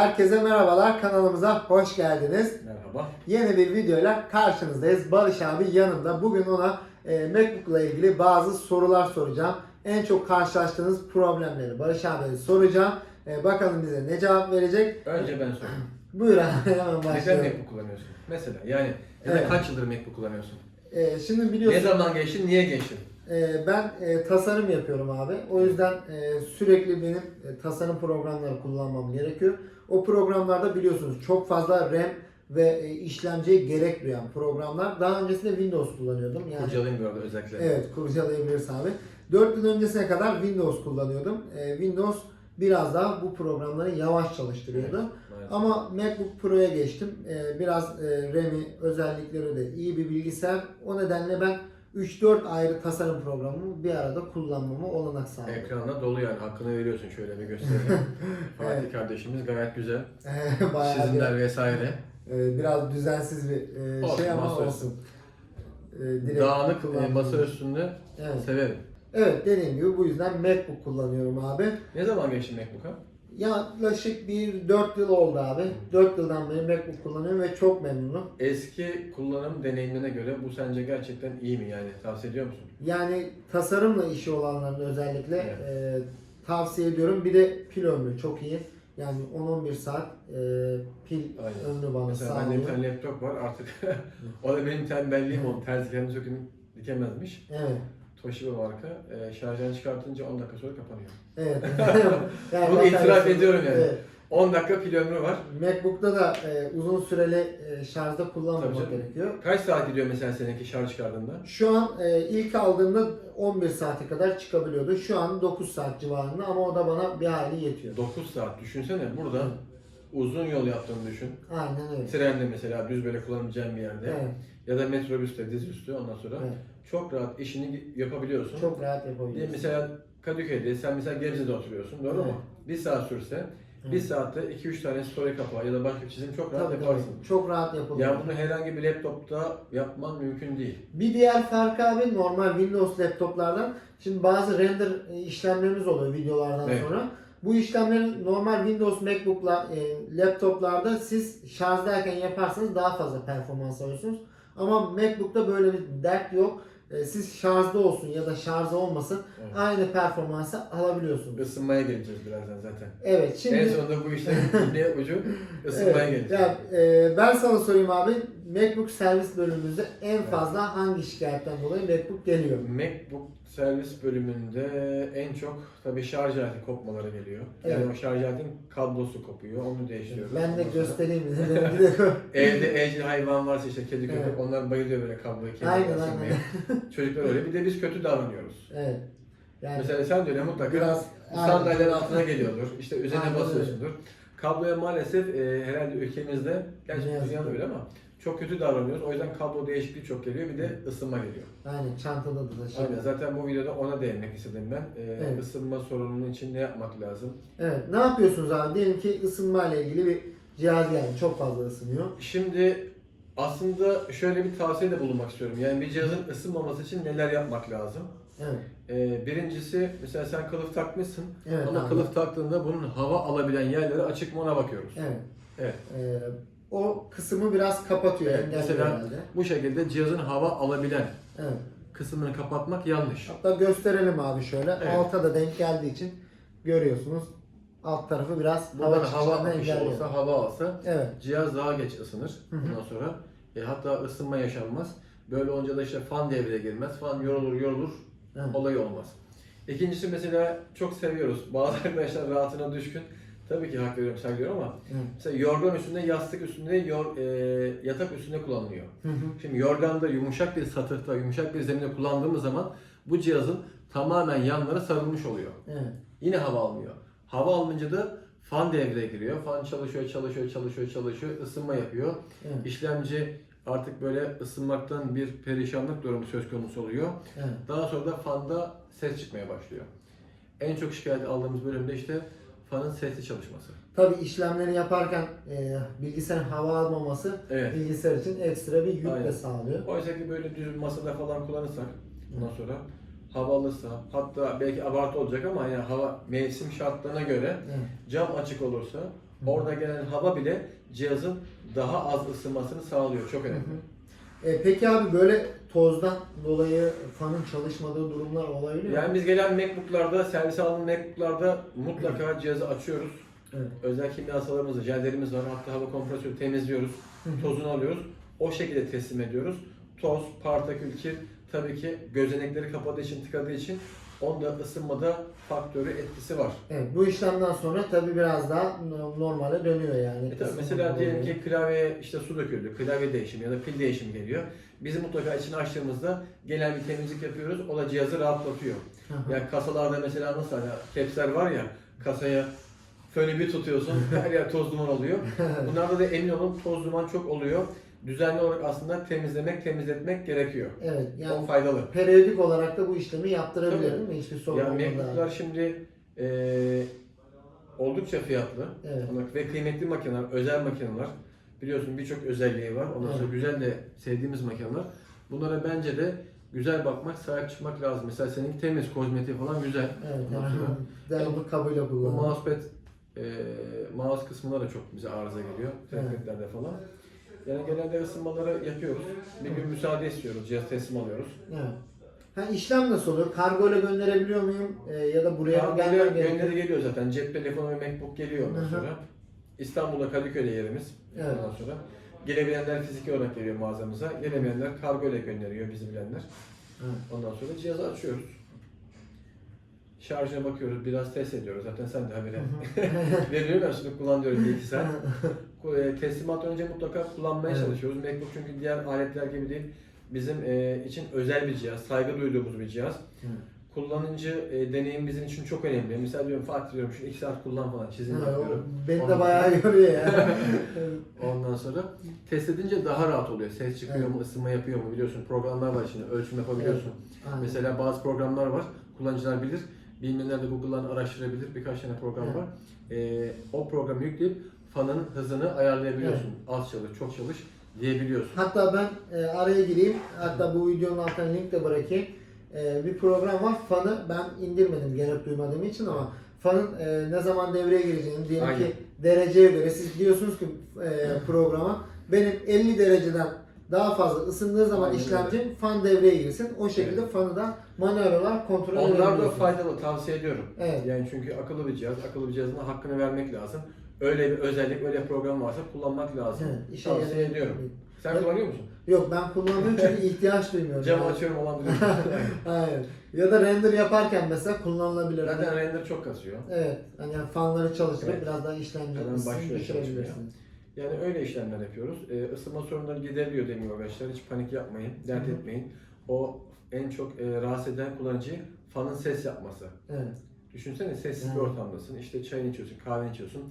Herkese merhabalar, kanalımıza hoş geldiniz. Merhaba. Yeni bir videoyla karşınızdayız. Barış abi yanımda. Bugün ona e, MacBook'la ilgili bazı sorular soracağım. En çok karşılaştığınız problemleri Barış abiye soracağım. E, bakalım bize ne cevap verecek. Önce ben sorayım. Buyur abi hemen Neden başlayalım. MacBook kullanıyorsun? Mesela yani ya da Evet. kaç yıldır MacBook kullanıyorsun? E, şimdi Ne biliyorsun zaman geçtin, niye geçtin? E, ben e, tasarım yapıyorum abi. O yüzden e, sürekli benim e, tasarım programları kullanmam gerekiyor. O programlarda biliyorsunuz çok fazla RAM ve işlemciye gerek duyan programlar. Daha öncesinde Windows kullanıyordum. Yani Kurcalayayım bu arada özellikle. Evet kurcalayabilirsin abi. 4 yıl öncesine kadar Windows kullanıyordum. Ee, Windows biraz daha bu programları yavaş çalıştırıyordu. Maalesef. Ama MacBook Pro'ya geçtim. Ee, biraz RAM'i, özellikleri de iyi bir bilgisayar. O nedenle ben 3-4 ayrı tasarım programımı bir arada kullanmamı olanak sağladım. Ekranda dolu yani hakkını veriyorsun şöyle bir gösterelim. Fatih Evet. kardeşimiz gayet güzel. Bayağı bir, Çizimler vesaire. e, biraz düzensiz bir e, Olsun, şey ama olsun. E, Dağınık e, kullandığım- masa üstünde Evet. severim. evet dediğim gibi bu yüzden MacBook kullanıyorum abi. Ne zaman geçtin MacBook'a? Yaklaşık bir 4 yıl oldu abi. 4 yıldan beri MacBook kullanıyorum ve çok memnunum. Eski kullanım deneyimine göre bu sence gerçekten iyi mi yani? Tavsiye ediyor musun? Yani tasarımla işi olanların özellikle Evet. e, tavsiye ediyorum. Bir de pil ömrü çok iyi. Yani 10-11 saat e, pil Aynen. ömrü bana Mesela bende sağlıyor. bir tane laptop var artık o da benim tembelliğim oldu. Terzi kendi söküm dikemezmiş. Evet. Toshiba marka. E, şarjını çıkartınca 10 dakika sonra kapanıyor. Evet. Yani Bunu bakarsın- itiraf ediyorum yani. Evet. 10 dakika pil ömrü var. MacBook'ta da e, uzun süreli e, şarjda Tabii kullanmamak canım. gerekiyor. Kaç saat gidiyor mesela seninki şarj çıkardığında? Şu an e, ilk aldığımda 11 saate kadar çıkabiliyordu. Şu an 9 saat civarında ama o da bana bir hayli yetiyor. 9 saat. Düşünsene burada uzun yol yaptığını düşün. Aynen öyle. Trende mesela düz böyle kullanabileceğin bir yerde. Evet. Ya da metrobüste dizüstü ondan sonra Evet. Çok rahat işini yapabiliyorsun. Çok rahat Diye yapabiliyorsun. mesela Kadıköy'de sen mesela Gebze'de oturuyorsun doğru mu? Bir saat sürse bir Evet. saatte 2-3 tane story kapağı ya da başka bir çizim çok rahat Tabii, yaparsın. tabii. Çok rahat yapılıyor. Ya bunu herhangi bir laptopta yapman mümkün değil. Bir diğer farkı abi normal Windows laptoplardan şimdi bazı render e, işlemlerimiz oluyor videolardan Evet. sonra. Bu işlemleri normal Windows MacBook'la e, laptoplarda siz şarjdayken yaparsanız daha fazla performans alıyorsunuz. Ama MacBook'ta böyle bir dert yok. E, siz şarjda olsun ya da şarjda olmasın Evet. aynı performansı alabiliyorsunuz. Isınmaya geleceğiz birazdan zaten. Evet şimdi En sonunda bu işte iğne ucu ısınmaya Evet, geleceğiz. ya, e, ben sana sorayım abi. MacBook servis bölümümüzde en fazla hangi şikayetten dolayı MacBook geliyor? MacBook servis bölümünde en çok tabii şarj aleti kopmaları geliyor. Yani Evet. o şarj aletin kablosu kopuyor. Onu değiştiriyoruz. Ben de Ondan sonra göstereyim dedim. Bir de Evde evcil hayvan varsa işte kedi köpek Evet. onlar bayılıyor böyle kabloyu kendine Aynen, ısınmaya. Çocuklar öyle. Bir de biz kötü davranıyoruz. evet. Yani Mesela sen de öyle mutlaka Biraz- sandalyenin Aynen. altına geliyordur. İşte üzerine Aynen öyle. basıyorsundur. Kabloya maalesef e, herhalde ülkemizde, Ne gerçi yazık dünyada ki. öyle ama çok kötü davranıyoruz. O yüzden kablo değişikliği çok geliyor. Bir de ısınma geliyor. aynen çantada da taşıyor. Aynen. Zaten bu videoda ona değinmek istedim ben. E, Evet. Isınma sorununun için ne yapmak lazım? Evet. Ne yapıyorsunuz abi? Diyelim ki ısınma ile ilgili bir cihaz yani çok fazla ısınıyor. Şimdi aslında şöyle bir tavsiyede bulunmak istiyorum. Yani bir cihazın ısınmaması için neler yapmak lazım? Evet. Ee, birincisi mesela sen kılıf takmışsın Evet ama abi. kılıf taktığında bunun hava alabilen yerleri açık mı ona bakıyoruz. Evet. Evet. Ee, o kısmı biraz kapatıyor. Evet, engelliyor mesela- herhalde. Bu şekilde cihazın hava alabilen Evet. kısmını kapatmak yanlış. Hatta gösterelim abi şöyle. Evet. Alta da denk geldiği için görüyorsunuz. Alt tarafı biraz hava Buradan hava akışı engelliyor. olsa, hava alsa Evet. cihaz daha geç ısınır. Ondan sonra e, hatta ısınma yaşanmaz. Böyle olunca da işte fan devreye girmez. Fan yorulur yorulur Evet. olayı olmaz. İkincisi mesela çok seviyoruz. Bazı arkadaşlar rahatına düşkün. Tabii ki hak veriyorum, saygı ama Evet. mesela yorgan üstünde, yastık üstünde, yor, e, yatak üstünde kullanılıyor. Hı hı. Şimdi yorganda yumuşak bir satıhta, yumuşak bir zemine kullandığımız zaman bu cihazın tamamen yanları sarılmış oluyor. Evet. Yine hava almıyor. Hava almayınca da fan devreye giriyor. Fan çalışıyor, çalışıyor, çalışıyor, çalışıyor, ısınma yapıyor. Evet. İşlemci artık böyle ısınmaktan bir perişanlık durumu söz konusu oluyor. Evet. Daha sonra da fanda ses çıkmaya başlıyor. En çok şikayet aldığımız bölümde işte fanın sesli çalışması. Tabi işlemleri yaparken e, bilgisayarın hava almaması Evet. bilgisayar için ekstra bir yük de Aynen. sağlıyor. Oysa ki böyle düz bir masada falan kullanırsak ondan sonra hava alırsa hatta belki abartı olacak ama yani hava mevsim şartlarına göre Evet. cam açık olursa Orada gelen hava bile cihazın daha az ısınmasını sağlıyor. Çok önemli. E, peki abi böyle tozdan dolayı fanın çalışmadığı durumlar olabiliyor? Yani biz gelen MacBook'larda, servis aldığımız MacBook'larda mutlaka cihazı açıyoruz. Evet. Özel kimyasallarımız, jellerimiz var. Hatta hava kompresörü temizliyoruz. Tozunu alıyoruz. O şekilde teslim ediyoruz. Toz, partikül, kir tabii ki gözenekleri kapadığı için, tıkadığı için onda ısınmada faktörü etkisi var. Evet, bu işlemden sonra tabii biraz daha no- normale dönüyor yani. E tabii mesela diyelim ki klavyeye işte su döküldü, klavye değişimi ya da pil değişimi geliyor. Biz mutlaka içini açtığımızda genel bir temizlik yapıyoruz. O da cihazı rahatlatıyor. Hı. Yani kasalarda mesela nasıl hani capsler var ya kasaya fönü bir tutuyorsun her yer toz duman oluyor. Bunlarda da emin olun toz duman çok oluyor. Düzenli olarak aslında temizlemek, temizletmek gerekiyor. Evet, o yani faydalı. periyodik olarak da bu işlemi yaptırabilir Tabii. mi? Hiçbir sorun Yani olmadan. MacBook'lar şimdi eee, oldukça fiyatlı Evet. Ve kıymetli makineler, özel makineler. Biliyorsun birçok özelliği var. Ondan sonra Evet. güzel de sevdiğimiz makineler. Bunlara bence de güzel bakmak, sahip çıkmak lazım. Mesela seninki temiz, kozmetiği falan güzel. Evet, derli kabıyla Bu kullanılıyor. mousepad, e, mouse kısmında da çok bize arıza geliyor. Evet. Trackpad'lerde falan. Yani genelde ısınmaları yapıyoruz. Bir gün müsaade istiyoruz, cihaz teslim alıyoruz. Evet. Ha, işlem nasıl oluyor? Kargo ile gönderebiliyor muyum? Ee, ya da buraya Kargo gelmem gönderi gerekiyor? geliyor zaten. Cep telefonu ve MacBook geliyor ondan Hı hı. sonra. İstanbul'da Kadıköy'de yerimiz. Evet. Ondan sonra gelebilenler fiziki olarak geliyor mağazamıza. Gelemeyenler kargo ile gönderiyor bizi bilenler. Evet. Ondan sonra cihazı açıyoruz. Şarjına bakıyoruz, biraz test ediyoruz. Zaten sen de haberi veriyorum ya şimdi kullan diyorum bir iki saat. E, Teslimattan önce mutlaka kullanmaya Evet. çalışıyoruz. MacBook çünkü diğer aletler gibi değil. Bizim e, için özel bir cihaz, saygı duyduğumuz bir cihaz. Evet. Kullanıcı e, deneyim bizim için çok önemli. Mesela diyorum Fatih diyorum şu iki saat kullan falan çizim yapıyorum. beni de Ondan bayağı yoruyor ya. Ondan sonra test edince daha rahat oluyor. Ses çıkıyor Evet. mu, ısınma yapıyor mu biliyorsun. Programlar var içinde, ölçüm yapabiliyorsun. Aynen. Mesela bazı programlar var, kullanıcılar bilir. Bilmeyenler de Google'dan araştırabilir. Birkaç tane program Evet. var. Ee, o programı yükleyip fanın hızını ayarlayabiliyorsun. Az çalış, çok çalış diyebiliyorsun. Hatta ben e, araya gireyim. Hatta bu videonun altına link de bırakayım. E, bir program var. Fanı ben indirmedim gerek duymadığım için ama fanın e, ne zaman devreye gireceğini diyelim Aynen. ki dereceye göre siz diyorsunuz ki e, programa benim 50 dereceden daha fazla ısındığı zaman Aynen işlemcim fan devreye girsin. O şekilde fanı da manuel olarak kontrol Onlar da edebiliyorsunuz. faydalı, tavsiye ediyorum. Evet. Yani çünkü akıllı bir cihaz, akıllı bir cihazın hakkını vermek lazım. Öyle bir özellik, öyle program varsa kullanmak lazım. Evet, işe tavsiye yarayabilir. ediyorum. Sen Evet. kullanıyor musun? Yok ben kullanmıyorum çünkü ihtiyaç duymuyorum. Yani. açıyorum olan duruyor. Hayır. Ya da render yaparken mesela kullanılabilir. Zaten render çok kasıyor. Evet. Hani yani fanları çalıştırıp Evet. biraz daha işlemci Hemen ısısını başlıyor düşürebilirsiniz. Yani öyle işlemler yapıyoruz. Ee, ısınma sorunları gideriliyor demiyor arkadaşlar. Hiç panik yapmayın, dert Hı hı. etmeyin. O en çok e, rahatsız eden kullanıcıyı fanın ses yapması. Evet. Düşünsene sessiz bir ortamdasın. İşte çayını içiyorsun, kahveni içiyorsun.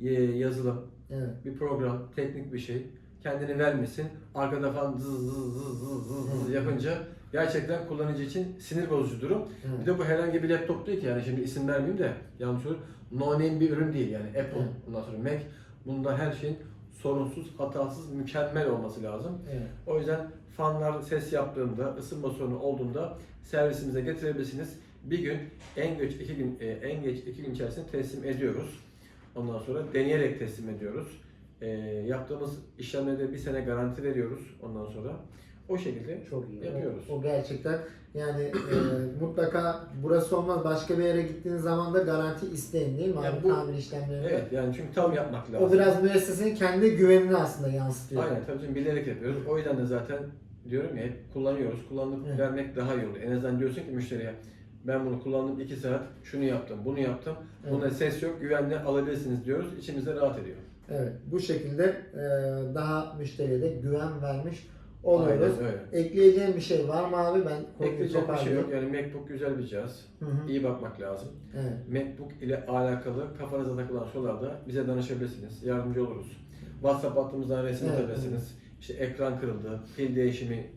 Ye- yazılım, Evet. bir program, teknik bir şey. Kendini vermesin. Arkada falan zız zız zız zız zız zız yapınca gerçekten kullanıcı için sinir bozucu durum. Evet. Bir de bu herhangi bir laptop değil ki yani şimdi isim vermeyeyim de yanlış olur. No name bir ürün değil yani Apple, Evet. ondan sonra Mac. Bunda her şeyin sorunsuz, hatasız, mükemmel olması lazım. Evet. O yüzden fanlar ses yaptığında, ısınma sorunu olduğunda servisimize getirebilirsiniz. Bir gün, en geç iki gün, e, en geç iki gün içerisinde teslim ediyoruz. Ondan sonra deneyerek teslim ediyoruz. E, yaptığımız işlemlerde bir sene garanti veriyoruz. Ondan sonra o şekilde Çok iyi. Yapıyoruz. O, o gerçekten yani e, mutlaka burası olmaz başka bir yere gittiğiniz zaman da garanti isteyin değil mi? Yani abi bu- tamir işlemlerinde. Evet yani çünkü tam yapmak lazım. O biraz müessesenin kendi güvenini aslında yansıtıyor. Aynen tabii canım bilerek yapıyoruz. O yüzden de zaten diyorum ya hep kullanıyoruz. Kullanıp Evet. vermek daha iyi oluyor. En azından diyorsun ki müşteriye ben bunu kullandım 2 saat, şunu yaptım, bunu yaptım. Evet. Bunda ses yok, güvenle alabilirsiniz diyoruz. İçimizde rahat ediyor. Evet. Bu şekilde e, daha müşteriye de güven vermiş oluyoruz. Aynen öyle. Ekleyeceğim bir şey var mı abi? Ben konuyu Ekleyecek bir şey yok. Yani MacBook güzel bir cihaz. Hı hı. İyi bakmak lazım. Evet. MacBook ile alakalı kafanıza takılan sorularda bize danışabilirsiniz. Yardımcı oluruz. WhatsApp hattımızdan resim Evet, atabilirsiniz. İşte ekran kırıldı, pil değişimi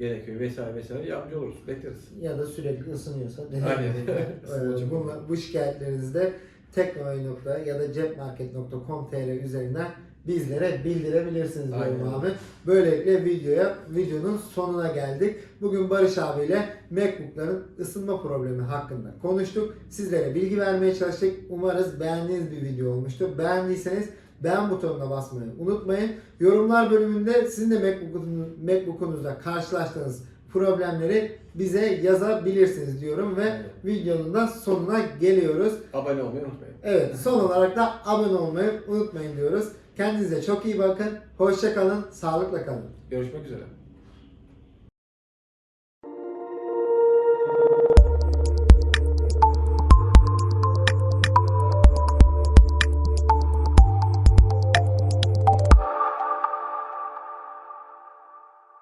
gerekiyor vesaire vesaire yardımcı oluruz. Bekleriz. ya da sürekli ısınıyorsa Aynen. Ee, bu şikayetlerinizi de teknoy nokta ya da cepmarket.com.tr üzerinden bizlere bildirebilirsiniz Aynen. abi. Böylelikle videoya videonun sonuna geldik. Bugün Barış abiyle MacBook'ların ısınma problemi hakkında konuştuk. Sizlere bilgi vermeye çalıştık. Umarız beğendiğiniz bir video olmuştur. Beğendiyseniz beğen butonuna basmayı unutmayın. Yorumlar bölümünde sizin de MacBook'un- MacBook'unuzda karşılaştığınız problemleri bize yazabilirsiniz diyorum ve Aynen. videonun da sonuna geliyoruz. Abone olmayı unutmayın. Evet son olarak da abone olmayı unutmayın diyoruz. Kendinize çok iyi bakın. Hoşça kalın. Sağlıkla kalın. Görüşmek üzere.